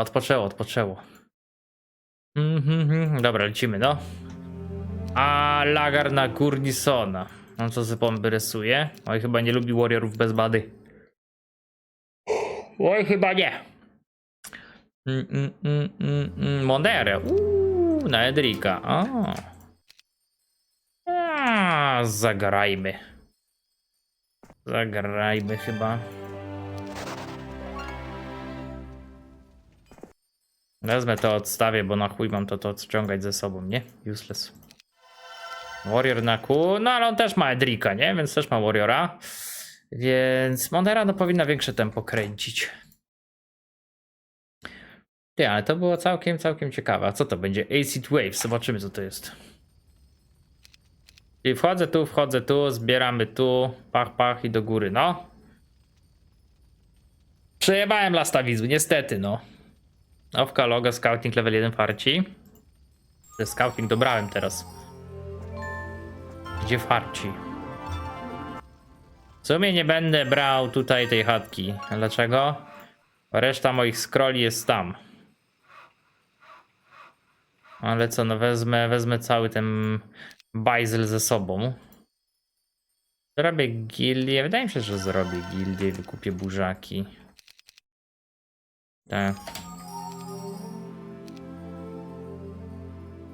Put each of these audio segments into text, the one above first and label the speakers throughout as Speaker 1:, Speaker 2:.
Speaker 1: Odpoczęło, odpoczęło. Mhm, mhm. Dobra, lecimy, no. A lagar na Gurnisona. No co sobie bomby rysuje? Oj, chyba nie lubi warriorów bez bady. Oj, chyba nie. Mm, mm, mm, mm, mm. Monere. Uuu, na Edrika. O. A, zagrajmy. Zagrajmy chyba. Wezmę to, odstawię, bo na chuj mam to, to odciągać ze sobą, nie? Useless. Warrior na Q, no ale on też ma Edrika, nie? Więc też ma Warriora. Więc Monera no powinna większe tempo kręcić. Ty, ale to było całkiem, całkiem ciekawe. A co to będzie? Acid Wave, zobaczymy co to jest. Czyli wchodzę tu, wchodzę tu, zbieramy tu, pach, pach i do góry, no. Przejebałem lasta wizu, niestety, no. Owka, logo, scouting level 1 farci. Że Scouting dobrałem teraz. Gdzie farci? W sumie nie będę brał tutaj tej chatki. Dlaczego? Reszta moich scrolli jest tam. Ale co, no wezmę, wezmę cały ten bajzel ze sobą. Zrobię gildię. Wydaje mi się, że zrobię gildię i wykupię burzaki. Tak.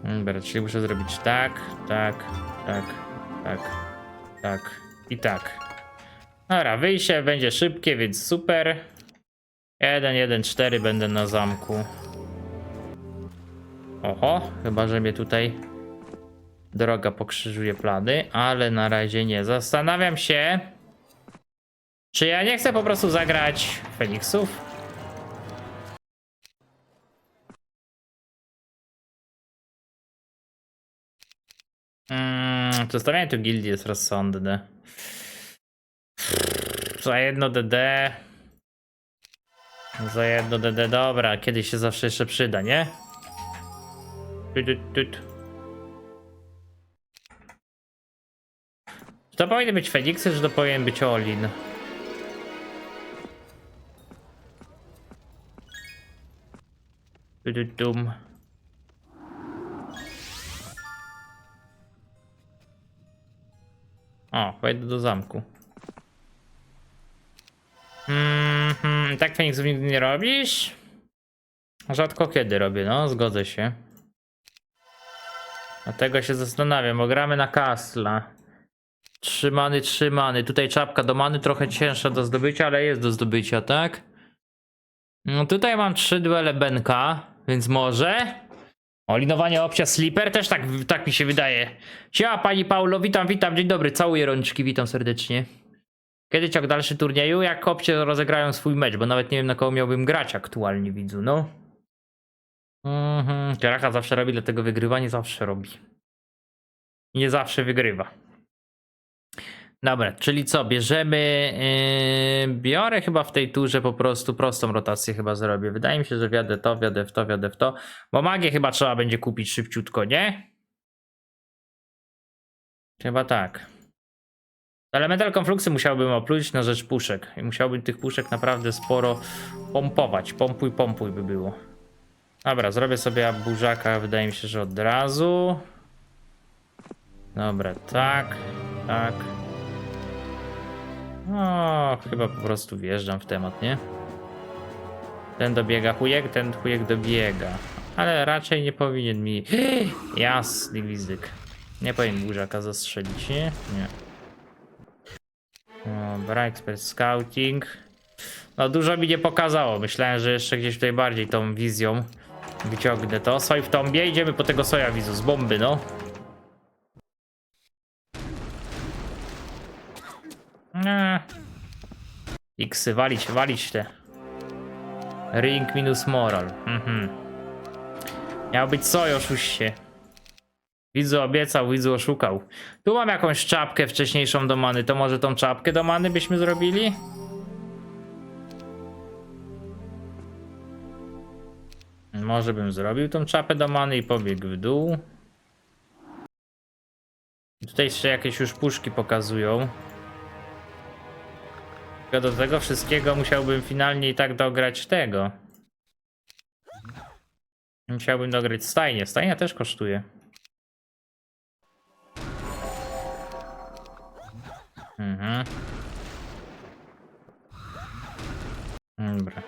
Speaker 1: Dobra, czyli muszę zrobić tak, tak, tak, tak, tak i tak. Dobra, wyjście będzie szybkie, więc super. 1, 1, 4 będę na zamku. Oho, chyba, że mnie tutaj droga pokrzyżuje plany, ale na razie nie. Zastanawiam się, czy ja nie chcę po prostu zagrać Feniksów. Zostawianie tu gildii jest rozsądne. Za jedno DD. Za jedno DD, dobra, kiedyś się zawsze jeszcze przyda, nie? Czy to powinny być Feniksy, czy to powinien być Olin? Tut, O, wejdę do zamku. Mhm, tak Feniksów nigdy nie robisz? Rzadko kiedy robię, no, zgodzę się. Dlatego się zastanawiam, bo gramy na Kastla. Trzymany, trzymany. Tutaj czapka do many trochę cięższa do zdobycia, ale jest do zdobycia, tak? No tutaj mam trzy duele więc może. O, linowanie opcja Sleeper też tak, tak mi się wydaje. Siema pani Paulo, witam, witam, dzień dobry, całuję rączki, witam serdecznie. Kiedy ciąg dalszy turnieju? Jak opcie rozegrają swój mecz, bo nawet nie wiem na kogo miałbym grać aktualnie, widzu, no. Mhm, Kieraka zawsze robi, dlatego wygrywa, nie zawsze robi. Nie zawsze wygrywa. Dobra, czyli co, bierzemy. Yy, biorę chyba w tej turze po prostu prostą rotację chyba zrobię. Wydaje mi się, że wiadę to, wiadę w to, wiadę w to. Bo magię chyba trzeba będzie kupić szybciutko, nie? Chyba tak. Elemental konfluksy musiałbym opluć na rzecz puszek. I musiałbym tych puszek naprawdę sporo pompować. Pompuj, pompuj by było. Dobra, zrobię sobie burzaka, wydaje mi się, że od razu. Dobra, tak, tak. O, chyba po prostu wjeżdżam w temat, nie? Ten dobiega chujek, ten chujek dobiega. Ale raczej nie powinien mi... Jasny gwizdek. Nie powinien burzaka zastrzelić, nie? Nie. Dobra, expert scouting. No dużo mi nie pokazało. Myślałem, że jeszcze gdzieś tutaj bardziej tą wizją wyciągnę to. Soj w tombie, idziemy po tego soja wizu z bomby, no. Eee. Xy, walić, walić te. Ring minus moral. Mhm. Miał być soj, oszuście. Widzu obiecał, widzu oszukał. Tu mam jakąś czapkę wcześniejszą do many. To może tą czapkę do many byśmy zrobili? Może bym zrobił tą czapę do many i pobiegł w dół. Tutaj jeszcze jakieś już puszki pokazują. Tylko do tego wszystkiego musiałbym finalnie i tak dograć tego. Musiałbym dograć stajnię. Stajnia też kosztuje. Mhm. Dobra.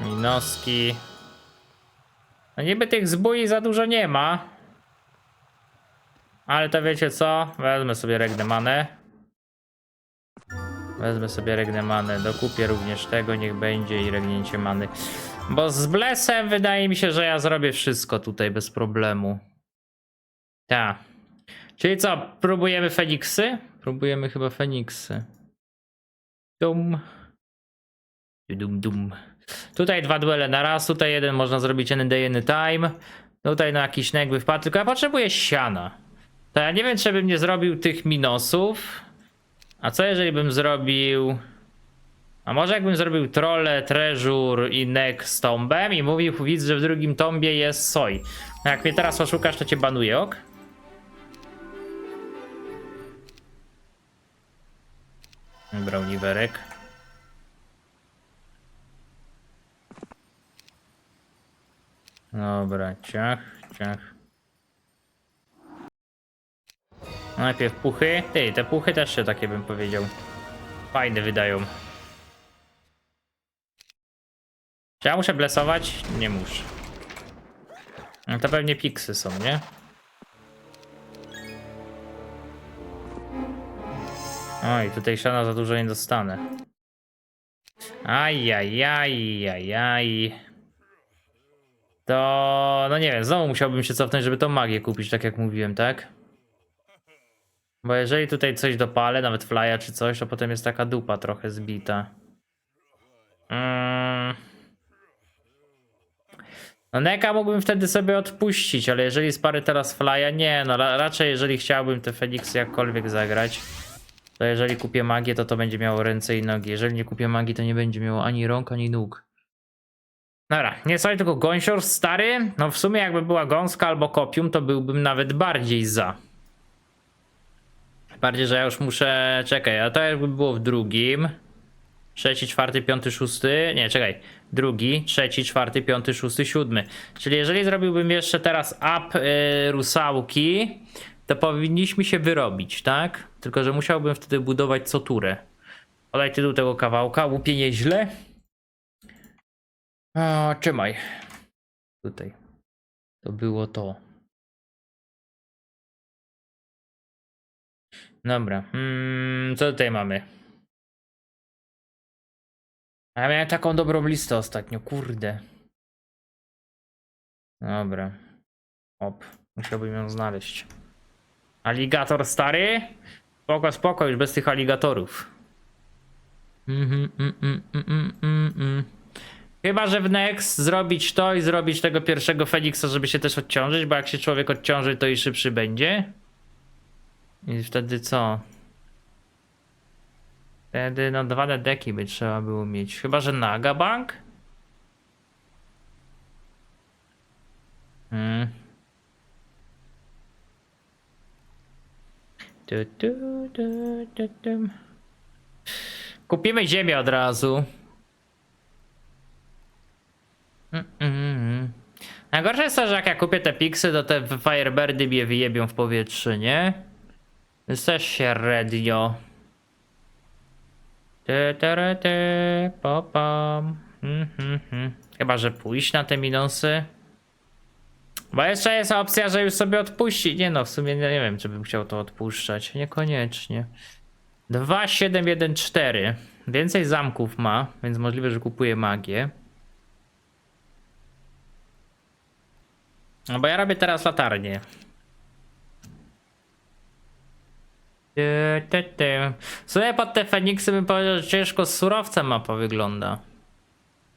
Speaker 1: Minoski. No niby tych zbój za dużo nie ma. Ale to wiecie co? Wezmę sobie regnemanę. Wezmę sobie regnemanę. Dokupię również tego, niech będzie i regnięcie many. Bo z blesem wydaje mi się, że ja zrobię wszystko tutaj bez problemu. Tak. Czyli co, próbujemy Feniksy? Próbujemy chyba Feniksy. Dum. Dum, dum. Tutaj dwa duele na raz, tutaj jeden można zrobić any day, any time. Tutaj na jakiś nagły wpadł, tylko ja potrzebuję siana. To ja nie wiem, czy bym nie zrobił tych minosów. A co jeżeli bym zrobił... A może jakbym zrobił trolle, treżur i nek z tombem i mówił widz, że w drugim tombie jest soj. No jak mnie teraz oszukasz, to cię banuję, ok? Oliwerek. Dobra, ciach, ciach. Najpierw puchy. Ty, te puchy też się takie bym powiedział. Fajne wydają. Czy ja muszę blesować? Nie muszę. No to pewnie piksy są, nie? Oj, tutaj siana za dużo nie dostanę. Ajajajajaj. To... no nie wiem, znowu musiałbym się cofnąć, żeby tą magię kupić, tak jak mówiłem, tak? Bo jeżeli tutaj coś dopalę, nawet flya czy coś, to potem jest taka dupa trochę zbita. Mm. No Neka mógłbym wtedy sobie odpuścić, ale jeżeli spary teraz flya, nie, no ra raczej jeżeli chciałbym te Feniksy jakkolwiek zagrać, to jeżeli kupię magię, to to będzie miało ręce i nogi. Jeżeli nie kupię magii, to nie będzie miało ani rąk, ani nóg. Dobra, nie sobie tylko gąsior stary. No w sumie jakby była gąska albo kopium, to byłbym nawet bardziej za. Bardziej, że ja już muszę. Czekaj, a to jakby było w drugim. Trzeci, czwarty, piąty, szósty. Nie, czekaj. Drugi, trzeci, czwarty, piąty, szósty, siódmy. Czyli jeżeli zrobiłbym jeszcze teraz up y, rusałki, to powinniśmy się wyrobić, tak? Tylko, że musiałbym wtedy budować co turę. Podaj tytuł tego kawałka. Łupie nieźle. A, trzymaj. Tutaj. To było to. Dobra. Mm, co tutaj mamy? A ja miałem taką dobrą listę ostatnio, kurde. Dobra. Op, musiałbym ją znaleźć. Aligator stary? Spoko, spoko, już bez tych aligatorów. Mhm, mm, mm. Chyba, że w Next zrobić to i zrobić tego pierwszego Feniksa, żeby się też odciążyć, bo jak się człowiek odciąży, to i szybszy będzie. I wtedy co? Wtedy no dwa deki by trzeba było mieć. Chyba, że Naga Bank? Hmm. Tu, tu, tu, tu, tu. Kupimy ziemię od razu. Mm, mm, mm. Najgorsze jest to, że jak ja kupię te piksy, to te Firebirdy mnie wyjebią w powietrze, nie? Też średnio. Ty, ty, ty, popam. Mhm, mhm. Chyba, że pójść na te minusy. Bo jeszcze jest opcja, że już sobie odpuści. Nie no, w sumie nie, nie wiem, czy bym chciał to odpuszczać. Niekoniecznie. 2, 7, 1, 4. Więcej zamków ma, więc możliwe, że kupuje magię. No bo ja robię teraz latarnię. Sumie pod te Feniksy bym powiedział, że ciężko z surowcem mapa wygląda.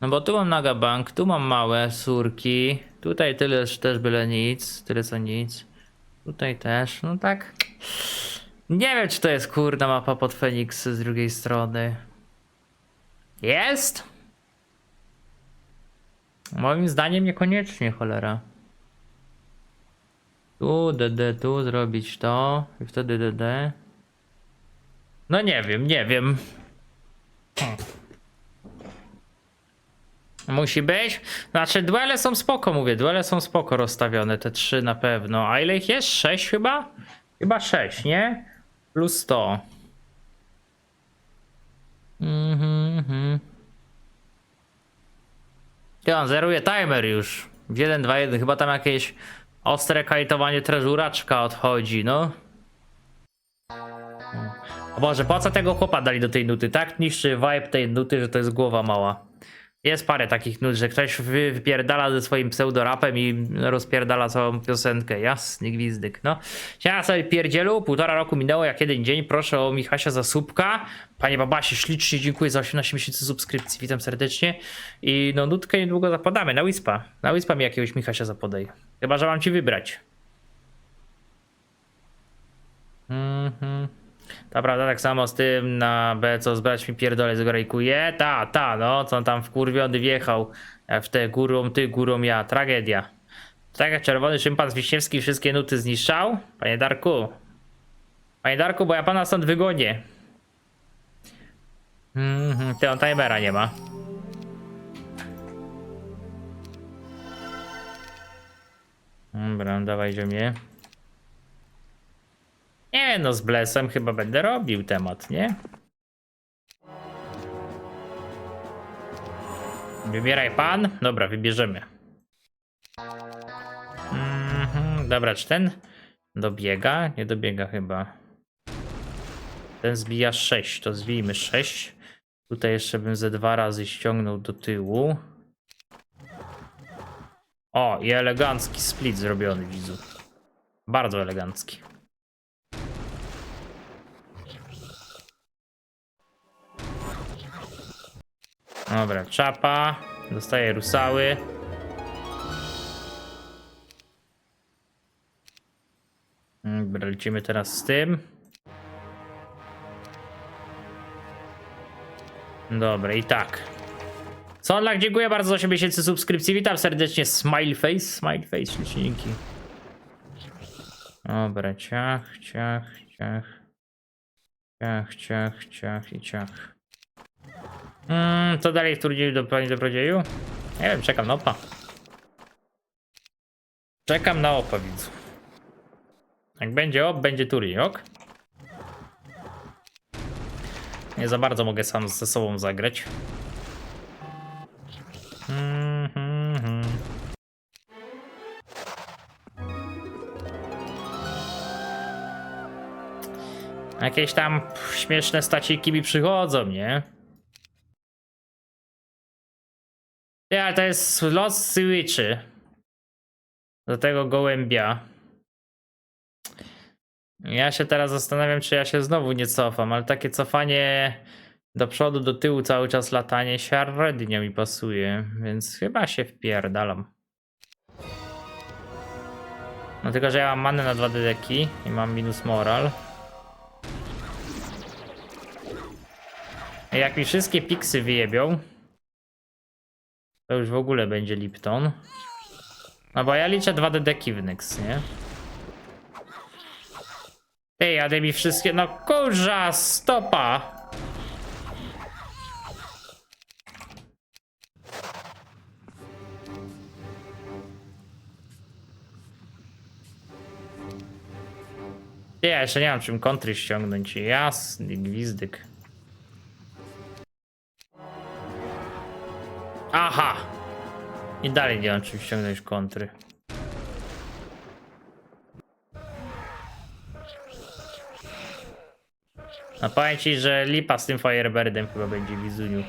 Speaker 1: No bo tu mam Naga Bank, tu mam małe surki. Tutaj tyle też byle nic, tyle co nic. Tutaj też, no tak. Nie wiem, czy to jest kurna mapa pod Feniksy z drugiej strony. Jest? Moim zdaniem niekoniecznie, cholera. Tu, DD, tu zrobić to i wtedy DD. No nie wiem, nie wiem. Musi być. Znaczy, duele są spoko, mówię. Duele są spoko rozstawione, te trzy na pewno. A ile ich jest? Sześć chyba? Chyba sześć, nie? Plus 100. Mhm, mhm. Ja zeruje timer już. W 1, 2, 1. Chyba tam jakieś ostre kajtowanie treżuraczka odchodzi, no. O Boże, po co tego chłopa dali do tej nuty? Tak niszczy vibe tej nuty, że to jest głowa mała. Jest parę takich nut, że ktoś wy- wypierdala ze swoim pseudorapem i rozpierdala całą piosenkę. Jasny gwizdyk, no. Ja sobie pierdzielu, półtora roku minęło jak jeden dzień. Proszę o Michasia za słupka. Panie Babasie, ślicznie dziękuję za 18 miesięcy subskrypcji. Witam serdecznie. I no nutkę niedługo zapodamy na Wispa. Na Wispa mi jakiegoś Michasia zapodaj. Chyba, że mam ci wybrać. Mhm. Ta prawda, tak samo z tym na B, co zbrać mi pierdolę zgrajkuje. Ta, ta, no, co on tam wkurwiony wjechał e, w te górą ty, górą ja. Tragedia. Tak jak czerwony szympan Wiśniewski wszystkie nuty zniszczał? Panie Darku. Panie Darku, bo ja pana stąd wygonię. Mhm, ty on timera nie ma. Dobra, dawaj ziemię. Nie no, z Blesem chyba będę robił temat, nie? Wybieraj pan? Dobra, wybierzemy. Mhm, dobra, czy ten dobiega? Nie dobiega chyba. Ten zbija 6, to zbijmy 6. Tutaj jeszcze bym ze dwa razy ściągnął do tyłu. O, i elegancki split zrobiony, widzu. Bardzo elegancki. Dobra, czapa. Dostaje rusały. Dobra, lecimy teraz z tym. Dobra, i tak. Sonlak, dziękuję bardzo za 8 miesięcy subskrypcji. Witam serdecznie. Smileface. Smileface, liczynki. Dobra, ciach, ciach, ciach. Ciach, ciach, ciach i ciach. Mm, co dalej turnieju do pani dobrodzieju? Nie wiem, czekam na opa. Czekam na opa, widzu. Jak będzie op, będzie turniej, ok? Nie za bardzo mogę sam ze sobą zagrać. Mhm, mhm. Jakieś tam śmieszne staciki mi przychodzą, nie? To jest los Switchy. Do tego gołębia. Ja się teraz zastanawiam, czy ja się znowu nie cofam, ale takie cofanie do przodu, do tyłu, cały czas latanie średnio mi pasuje, więc chyba się wpierdalam. No tylko, że ja mam manę na dwa dedeki i mam minus moral. Jak mi wszystkie piksy wyjebią, to już w ogóle będzie Lipton. No bo ja liczę dwa dedeki w Nyx, nie? Ty, jadę mi wszystkie... No kurza, stopa! Ty, ja jeszcze nie mam czym kontry ściągnąć. Jasny gwizdyk. Aha! I dalej nie mam czym ściągnąć kontry. No powiem ci, że lipa z tym Firebirdem chyba będzie Wizuniu.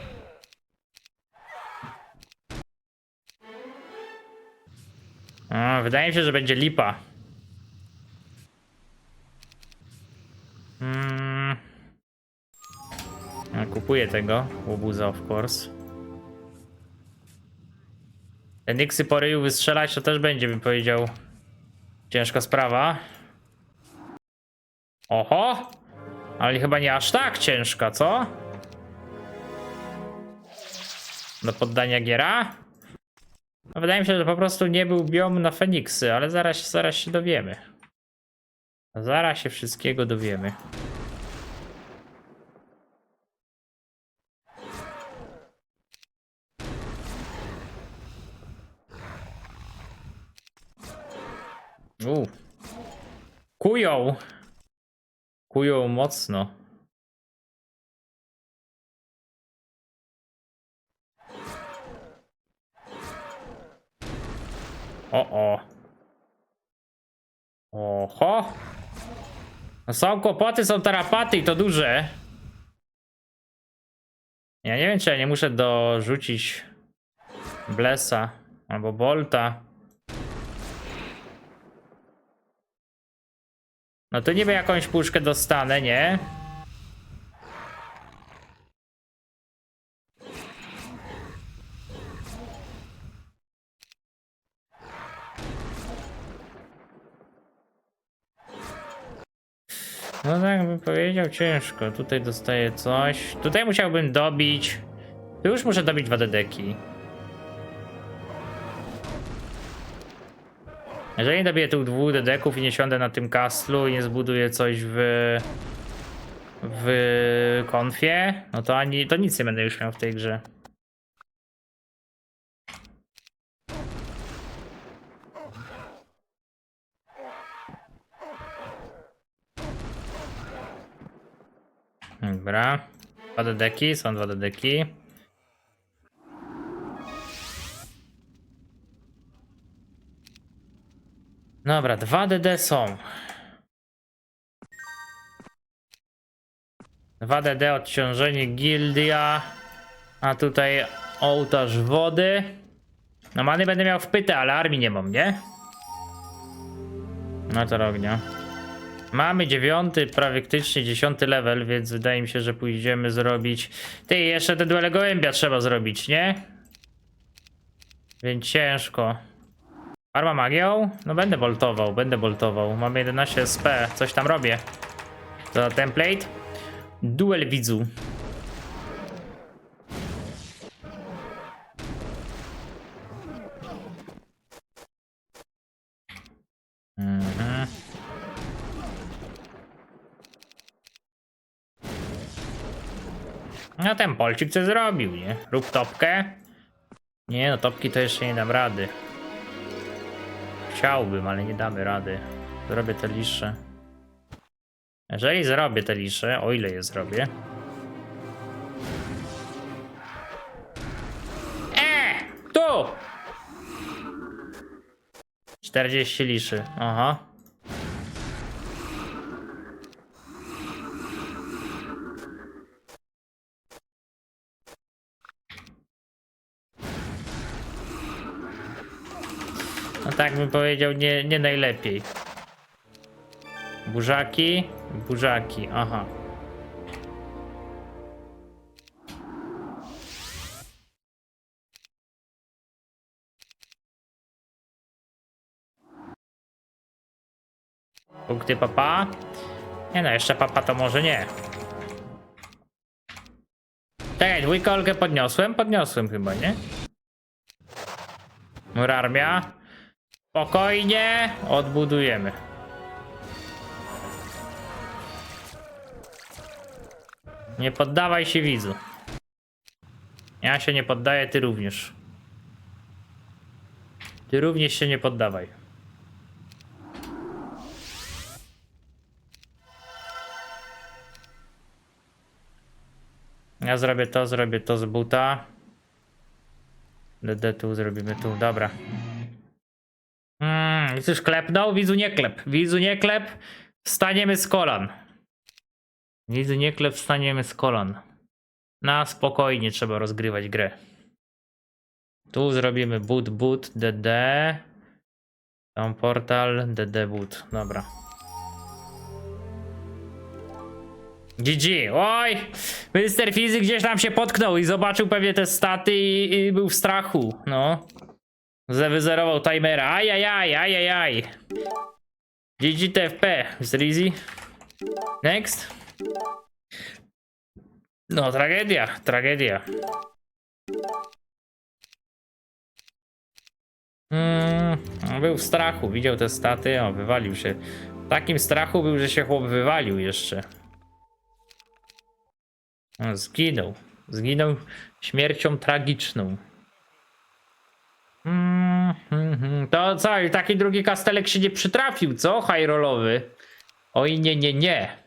Speaker 1: A, wydaje mi się, że będzie lipa. Mm. A, kupuję tego, łobuza of course. Te Nixy wystrzelać to też będzie, bym powiedział, ciężka sprawa. Oho! Ale chyba nie aż tak ciężka, co? Do poddania giera? No, wydaje mi się, że po prostu nie był biom na Feniksy, ale zaraz, zaraz się dowiemy. Zaraz się wszystkiego dowiemy. U. Kują. Kują mocno. O, o. Oho. No są kłopoty, są tarapaty i to duże. Ja nie wiem, czy ja nie muszę dorzucić Blessa albo Bolta. No to niby jakąś puszkę dostanę, nie? No tak bym powiedział, ciężko. Tutaj dostaję coś. Tutaj musiałbym dobić. Tu już muszę dobić dwa dedeki. Jeżeli nie dobiję tych dwóch dedeków i nie siądę na tym kastlu i nie zbuduję coś w w konfie, no to ani to nic nie będę już miał w tej grze. Dobra. Dwa dedeki, są dwa dedeki. Dobra, 2 DD są. 2 DD odciążenie gildia. A tutaj ołtarz wody. No many będę miał wpytę, ale armii nie mam, nie? No to ognia. Mamy dziewiąty, praktycznie dziesiąty level, więc wydaje mi się, że pójdziemy zrobić. Ty, jeszcze te duele gołębia trzeba zrobić, nie? Więc ciężko. Arma magią? No będę boltował, będę boltował. Mamy 11 SP, coś tam robię. To template? Duel widzu. Mhm. No ten polcik co zrobił, nie? Rób topkę. Nie no, topki to jeszcze nie dam rady. Chciałbym, ale nie damy rady. Zrobię te lisze. Jeżeli zrobię te lisze, o ile je zrobię. E! Tu! 40 liszy, aha. Tak bym powiedział, nie, nie najlepiej. Burzaki, burzaki, aha. Punkty papa? Nie no, jeszcze papa to może nie. Czekaj, dwójkolkę podniosłem? Podniosłem chyba, nie? Murarmia. Spokojnie, odbudujemy. Nie poddawaj się widzu. Ja się nie poddaję, ty również. Ty również się nie poddawaj. Ja zrobię to, zrobię to z buta. DD tu zrobimy tu, dobra. Już klepnął? Widzu nie klep. Widzu nie klep. Wstaniemy z kolan. Widzu nie klep, wstaniemy z kolan. Na spokojnie trzeba rozgrywać grę. Tu zrobimy boot, boot, DD. Tam portal, DD boot. Dobra. GG. Oj! Mister Fizy gdzieś tam się potknął i zobaczył pewnie te staty i, i był w strachu. No. Zawyzerował timera. Ajajaj, ajajaj. GG TFP. Mr. Easy. Next. No, tragedia, tragedia. Mm, był w strachu, widział te staty, o, wywalił się. W takim strachu był, że się chłop wywalił jeszcze. O, zginął. Zginął śmiercią tragiczną. Mm, To co, taki drugi kastelek się nie przytrafił, co? High rollowy. Oj, nie, nie, nie.